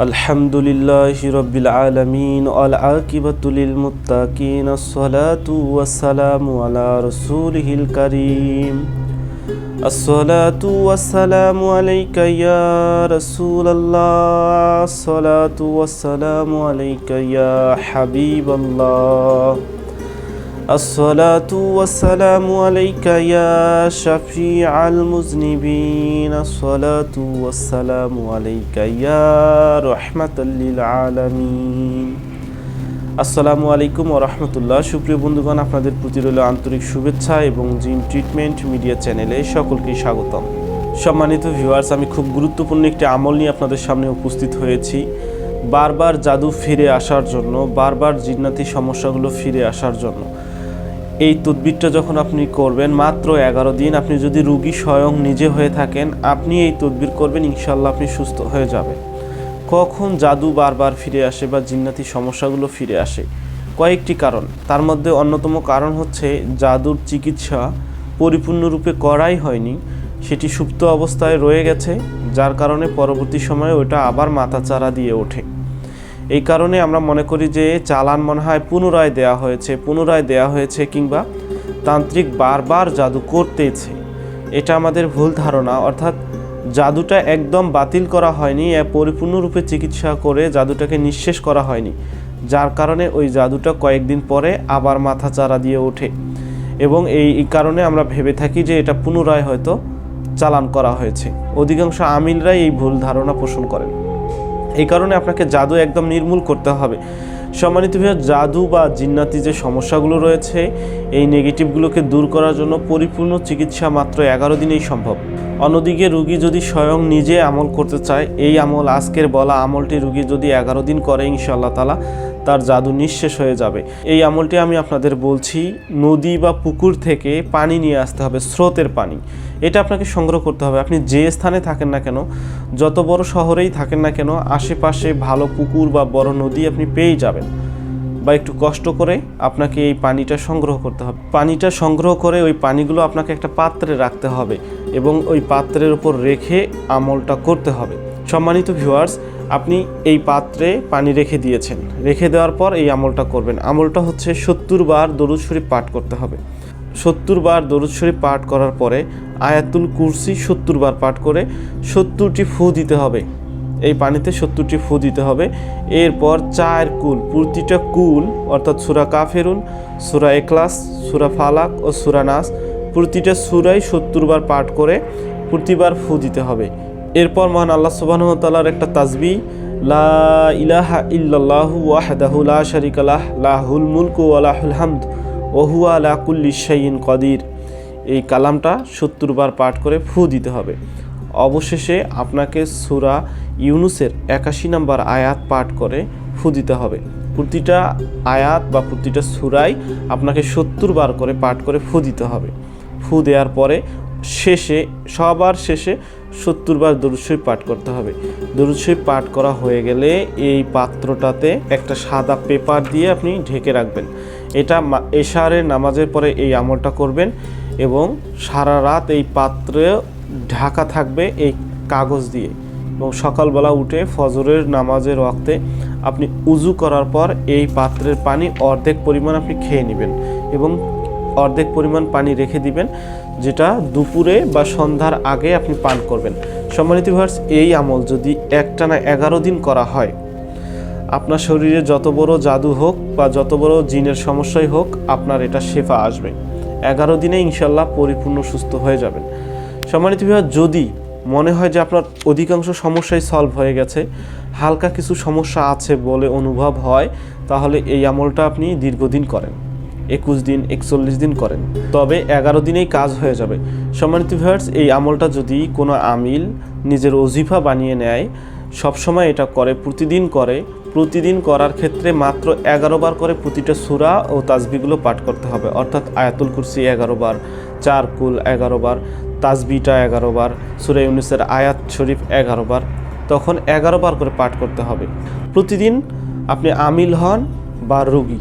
الحمد لله رب العالمين والعاقبة للمتقين الصلاة والسلام على رسوله الكريم الصلاة والسلام عليك يا رسول الله الصلاة والسلام عليك يا حبيب الله الصلاة والسلام عليك يا شفيع المذنبين الصلاة والسلام عليك يا رحمة للعالمين আসসালামু আলাইকুম ও রহমতুল্লাহ সুপ্রিয় বন্ধুগণ আপনাদের প্রতি রইল আন্তরিক শুভেচ্ছা এবং জিম ট্রিটমেন্ট মিডিয়া চ্যানেলে সকলকে স্বাগতম সম্মানিত ভিউয়ার্স আমি খুব গুরুত্বপূর্ণ একটি আমল নিয়ে আপনাদের সামনে উপস্থিত হয়েছি বারবার জাদু ফিরে আসার জন্য বারবার জিন্নাতি সমস্যাগুলো ফিরে আসার জন্য এই তদবিরটা যখন আপনি করবেন, মাত্র এগারো দিন আপনি যদি রুগী স্বয়ং নিজে হয়ে থাকেন, আপনি এই তদবির করবেন ইনশাল্লাহ আপনি সুস্থ হয়ে যাবেন। কখন জাদু বারবার ফিরে আসে বা জিন্নাতি সমস্যাগুলো ফিরে আসে? কয়েকটি কারণ। তার মধ্যে অন্যতম কারণ হচ্ছে জাদুর চিকিৎসা পরিপূর্ণরূপে করাই হয়নি। সেটি সুপ্ত অবস্থায় রয়ে গেছে, যার কারণে পরবর্তী সময়ে ওটা আবার মাথাচাড়া দিয়ে ওঠে। এই কারণে আমরা মনে করি যে চালান মনে হয় পুনরায় দেয়া হয়েছে, পুনরায় দেয়া হয়েছে কিংবা তান্ত্রিক বারবার জাদু করতেছে। এটা আমাদের ভুল ধারণা, অর্থাৎ জাদুটা একদম বাতিল করা হয়নি পরিপূর্ণরূপে চিকিৎসা করে জাদুটাকে নিঃশেষ করা হয়নি, যার কারণে ওই জাদুটা কয়েকদিন পরে আবার মাথা চারা দিয়ে ওঠে। এবং এই কারণে আমরা ভেবে থাকি যে এটা পুনরায় হয়তো চালান করা হয়েছে। অধিকাংশ আমিনরাই এই ভুল ধারণা পোষণ করেন। এই কারণে আপনাকে জাদু একদম নির্মূল করতে হবে। সম্মানিত ভাইয়া জাদু বা জিন্নাতি যে সমস্যাগুলো রয়েছে, এই নেগেটিভগুলোকে দূর করার জন্য পরিপূর্ণ চিকিৎসা মাত্র এগারো দিনেই সম্ভব। অন্যদিকে রুগী যদি স্বয়ং নিজে আমল করতে চায়, এই আমল আজকের বলা আমলটি রুগী যদি এগারো দিন করে ইনশাআল্লাহ তালা তার জাদু নিঃশেষ হয়ে যাবে। এই আমলটি আমি আপনাদের বলছি, নদী বা পুকুর থেকে পানি নিয়ে আসতে হবে, স্রোতের পানি। এটা আপনাকে সংগ্রহ করতে হবে। আপনি যে স্থানে থাকেন না কেন, যত বড় শহরেই থাকেন না কেন, আশেপাশে ভালো পুকুর বা বড় নদী আপনি পেয়েই যাবেন। বা একটু কষ্ট করে আপনাকে এই পানিটা সংগ্রহ করতে হবে। পানিটা সংগ্রহ করে ওই পানিগুলো আপনাকে একটা পাত্রে রাখতে হবে এবং ওই পাত্রের উপর রেখে আমলটা করতে হবে। সম্মানিত ভিউয়ার্স, আপনি এই পাত্রে পানি রেখে দিয়েছেন। রেখে দেওয়ার পর এই আমলটা করবেন। আমলটা হচ্ছে সত্তর বার দরুদ শরীফ পাঠ করতে হবে। সত্তর বার দরুদ শরীফ পাঠ করার পরে আয়াতুল কুরসি সত্তর বার পাঠ করে সত্তরটি ফু দিতে হবে। এই পানিতে সত্তরটি ফু দিতে হবে। এরপর চার কুল, প্রতিটা কুল, অর্থাৎ সুরা কাফেরুন সুরা এক্লাস সুরা ফালাক ও সুরা নাস, প্রতিটা সুরাই সত্তর বার পাঠ করে প্রতিবার ফু দিতে হবে। এরপর মহান আল্লাহ সুবাহতালার একটা তাজবি লা ইলাহা ইল্লাল্লাহু ওয়াহদাহু লা শারিকা লাহ, লাহুল মুলকু ওয়া লাহুল হামদ। ওহুয়া আলা কুল্লি শাইইন কদির। এই কালামটা সত্তর বার পাঠ করে ফু দিতে হবে। অবশেষে আপনাকে সুরা ইউনুসের একাশি নাম্বার আয়াত পাঠ করে ফু দিতে হবে। প্রতিটা আয়াত বা প্রতিটা সুরাই আপনাকে সত্তর বার করে পাঠ করে ফু দিতে হবে। ফু দেওয়ার পরে শেষে, সবার শেষে সত্তর বার দরুদশরীফ পাঠ করতে হবে। দরুদশরীফ পাঠ করা হয়ে গেলে এই পাত্রটাতে একটা সাদা পেপার দিয়ে আপনি ঢেকে রাখবেন। এটা এশারের নামাজের পরে এই আমলটা করবেন এবং সারা রাত এই পাত্রে ঢাকা থাকবে এই কাগজ দিয়ে। এবং সকালবেলা উঠে ফজরের নামাজের ওয়াক্তে আপনি উজু করার পর এই পাত্রের পানি অর্ধেক পরিমাণ আপনি খেয়ে নেবেন এবং অর্ধেক পরিমাণ পানি রেখে দিবেন, যেটা দুপুরে বা সন্ধ্যার আগে আপনি পান করবেন। সম্মানিত ভার্স এই আমল যদি একটানা এগারো দিন করা হয়, আপনার শরীরে যত বড় জাদু হোক বা যত বড় জিনের সমস্যাই হোক, আপনার এটা শেফা আসবে। এগারো দিনে ইনশাল্লাহ পরিপূর্ণ সুস্থ হয়ে যাবেন। সম্মানিত বিভাগ যদি মনে হয় যে আপনার অধিকাংশ সমস্যাই সলভ হয়ে গেছে, হালকা কিছু সমস্যা আছে বলে অনুভব হয়, তাহলে এই আমলটা আপনি দীর্ঘদিন করেন। একুশ দিন, একচল্লিশ দিন করেন। তবে এগারো দিনেই কাজ হয়ে যাবে। সম্মানিত ভিউয়ার্স এই আমলটা যদি কোনো আমিল নিজের অজিফা বানিয়ে নেয়, সবসময় এটা করে, প্রতিদিন করে, প্রতিদিন করার ক্ষেত্রে মাত্র এগারো বার করে প্রতিটা সুরা ও তাজবিগুলো পাঠ করতে হবে। অর্থাৎ আয়াতুল কুরসি এগারো বার, চার কুল এগারো বার তাজবিটা এগারো বার, সুরা ইউনিসের আয়াত শরীফ এগারো বার, তখন এগারো বার করে পাঠ করতে হবে। প্রতিদিন আপনি আমিল হন বা রোগী।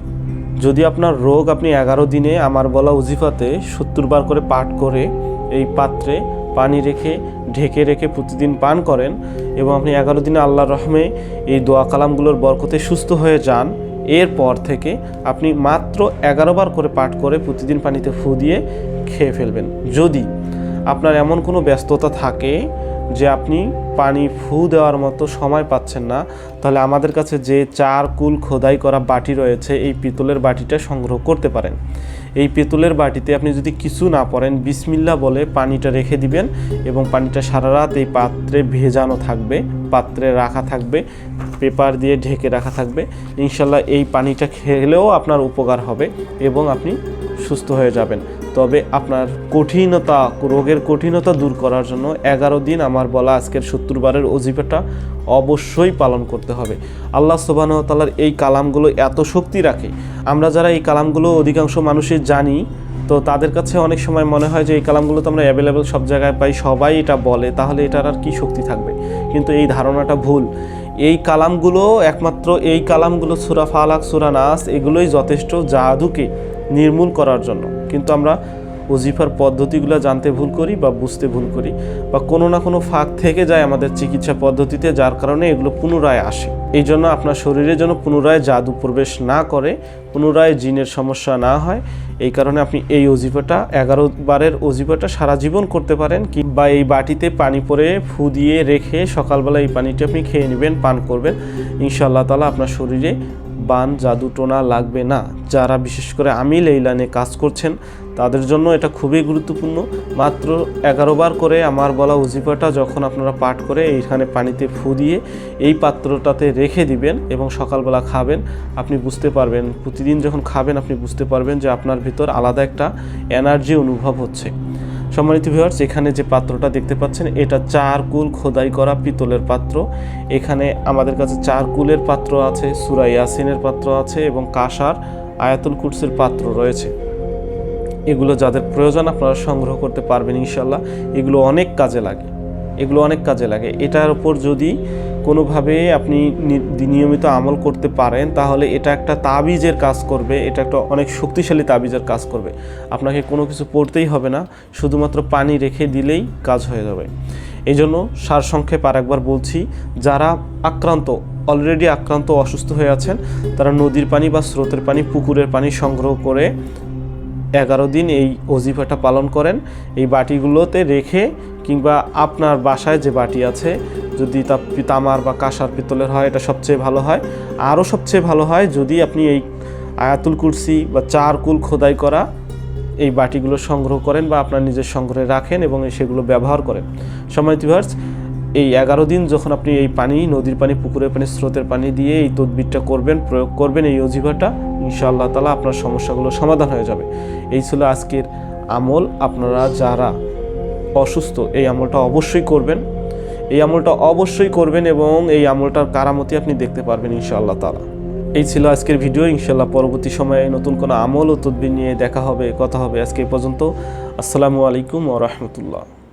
যদি আপনার রোগ আপনি এগারো দিনে আমার বলা উজিফাতে সত্তর বার করে পাঠ করে এই পাত্রে পানি রেখে, ঢেকে রেখে প্রতিদিন পান করেন এবং আপনি এগারো দিনে আল্লাহর রহমে এই দোয়া কালামগুলোর বরকতে সুস্থ হয়ে যান, এরপর থেকে আপনি মাত্র এগারো বার করে পাঠ করে প্রতিদিন পানিতে ফু দিয়ে খেয়ে ফেলবেন। যদি আপনার এমন কোনো ব্যস্ততা থাকে যে আপনি পানি ফু দেওয়ার মতো সময় পাচ্ছেন না, তাহলে আমাদের কাছে যে চার কুল খোদাই করা বাটি রয়েছে, এই পিতলের বাটিটা সংগ্রহ করতে পারেন। এই পিতলের বাটিতে আপনি যদি কিছু না পড়েন বিসমিল্লা বলে পানিটা রেখে দিবেন এবং পানিটা সারা রাত এই পাত্রে ভেজানো থাকবে, পাত্রে রাখা থাকবে, পেপার দিয়ে ঢেকে রাখা থাকবে। ইনশাল্লাহ এই পানিটা খেলেও আপনার উপকার হবে এবং আপনি সুস্থ হয়ে যাবেন। তবে আপনার কঠিনতা, রোগের কঠিনতা দূর করার জন্য এগারো দিন আমার বলা আজকের সত্তর বারের অজিফাটা অবশ্যই পালন করতে হবে। আল্লাহ সুবাহতালার এই কালামগুলো এত শক্তি রাখে। আমরা যারা এই কালামগুলো অধিকাংশ মানুষই জানি, তো তাদের কাছে অনেক সময় মনে হয় যে এই কালামগুলো তো আমরা অ্যাভেলেবেল সব জায়গায় পাই, সবাই এটা বলে, তাহলে এটার আর কি শক্তি থাকবে? কিন্তু এই ধারণাটা ভুল। এই কালামগুলো একমাত্র এই কালামগুলো সুরা ফালাক, সুরা নাস, এগুলোই যথেষ্ট জাদুকে নির্মূল করার জন্য। কিন্তু আমরা ওজিফার পদ্ধতিগুলো জানতে ভুল করি বা বুঝতে ভুল করি বা কোনো না কোনো ফাঁক থেকে যায় আমাদের চিকিৎসা পদ্ধতিতে, যার কারণে এগুলো পুনরায় আসে। এই জন্য আপনার শরীরে যেন পুনরায় জাদু প্রবেশ না করে, পুনরায় জিনের সমস্যা না হয়। এই কারণে আপনি এই অজিফাটা এগারো বারের অজিফাটা সারা জীবন করতে পারেন কিংবা এই বাটিতে পানি পরে ফু দিয়ে রেখে সকালবেলা এই পানিটি আপনি খেয়ে নেবেন, পান করবেন। ইনশাআল্লাহ তালা আপনার শরীরে বান, জাদু, টোনা লাগবে না। যারা বিশেষ করে আমি এই লাইনে কাজ করছেন, তাদের জন্য এটা খুবই গুরুত্বপূর্ণ। মাত্র বার করে আমার বলা উজিফাটা যখন আপনারা পাঠ করে এইখানে পানিতে ফু দিয়ে এই পাত্রটাতে রেখে দিবেন এবং সকালবেলা খাবেন, আপনি বুঝতে পারবেন, প্রতিদিন যখন খাবেন, আপনি বুঝতে পারবেন যে আপনার ভিতর আলাদা একটা এনার্জি অনুভব হচ্ছে। সম্মানিত ভিউয়ার্স এখানে যে পাত্রটা দেখতে পাচ্ছেন, এটা চার কুল খোদাই করা পিতলের পাত্র। এখানে আমাদের কাছে চার কুলের পাত্র আছে, সুরা ইয়াসিনের পাত্র আছে এবং কাসার, আয়াতুল কুটসের পাত্র রয়েছে। এগুলো যাদের প্রয়োজন আপনারা সংগ্রহ করতে পারবেন ইনশাল্লাহ এগুলো অনেক কাজে লাগে। এগুলো অনেক কাজে লাগে। এটার উপর যদি কোনোভাবে আপনি নিয়মিত আমল করতে পারেন, তাহলে এটা একটা তাবিজের কাজ করবে, এটা একটা অনেক শক্তিশালী তাবিজের কাজ করবে। আপনাকে কোনো কিছু পড়তেই হবে না, শুধুমাত্র পানি রেখে দিলেই কাজ হয়ে যাবে। এই জন্য সারসংক্ষেপ আর একবার বলছি, যারা আক্রান্ত অলরেডি আক্রান্ত, অসুস্থ হয়ে আছেন, তারা নদীর পানি বা স্রোতের পানি, পুকুরের পানি সংগ্রহ করে এগারো দিন এই অজিফাটা পালন করেন। এই বাটিগুলোতে রেখে কিংবা আপনার বাসায় যে বাটি আছে, যদি তা তামার বা কাঁসার পিতলের হয়, এটা সবচেয়ে ভালো হয়। আরও সবচেয়ে ভালো হয় যদি আপনি এই আয়াতুল কুরসি বা চার কুল খোদাই করা এই বাটিগুলো সংগ্রহ করেন বা আপনার নিজের সংগ্রহে রাখেন এবং সেগুলো ব্যবহার করেন। সময় ভিউয়ার্স এই এগারো দিন যখন আপনি এই পানি, নদীর পানি, পুকুরের পানি, স্রোতের পানি দিয়ে এই তদবিরটা করবেন, প্রয়োগ করবেন, এই অজিভাটা ইনশাআল্লাহ তালা আপনার সমস্যাগুলো সমাধান হয়ে যাবে। এই ছিল আজকের আমল। আপনারা যারা অসুস্থ, এই আমলটা অবশ্যই করবেন। এই আমলটা অবশ্যই করবেন এবং এই আমলটার কারামতি আপনি দেখতে পারবেন, ইনশাআল্লাহ তালা এই ছিল আজকের ভিডিও। ইনশাল্লাহ পরবর্তী সময়ে নতুন কোনো আমল ও তদবির নিয়ে দেখা হবে, কথা হবে আজকে এই পর্যন্ত। আসসালামু আলাইকুম ও রহমতুল্লাহ।